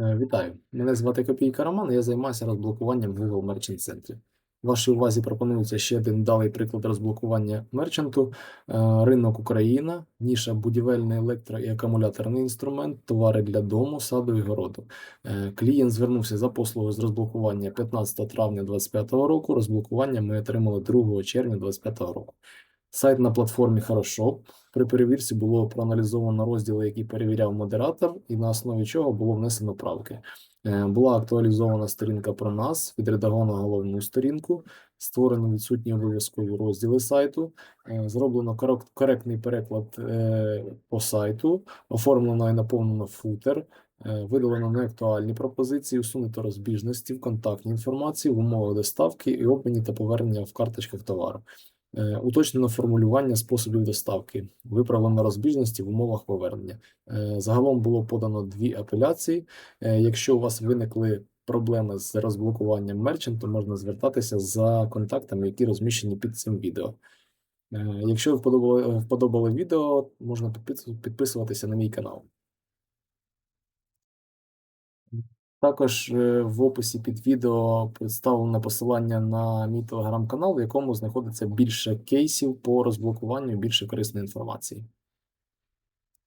Е, Вітаю! Мене звати Копійка Роман, я займаюся розблокуванням Google Merchant Center. Вашій увазі пропонується ще один далий приклад розблокування мерчанту. Е, Ринок Україна, ніша будівельний електро- і акумуляторний інструмент, товари для дому, саду і городу. Е, Клієнт звернувся за послугою з розблокування 15 травня 2025 року. Розблокування ми отримали 2 червня 2025 року. Сайт на платформі Хорошо. При перевірці було проаналізовано розділи, які перевіряв модератор, і на основі чого було внесено правки. Е, Була актуалізована сторінка про нас, відредаговано головну сторінку, створено відсутні обов'язкові розділи сайту, е, зроблено коректний переклад е, по сайту, оформлено і наповнено футер, видалено неактуальні пропозиції, усунуто розбіжності в контактній інформації, в умовах доставки і обміні та повернення в карточках товару. Е, Уточнено формулювання способів доставки, виправлено розбіжності в умовах повернення. Е, Загалом було подано дві апеляції. Е, Якщо у вас виникли проблеми з розблокуванням мерчанту, можна звертатися за контактами, які розміщені під цим відео. Якщо вподобали, вподобали відео, можна підписуватися на мій канал. Також е, в описі під відео представлено посилання на мій телеграм-канал, в якому знаходиться більше кейсів по розблокуванню, більше корисної інформації.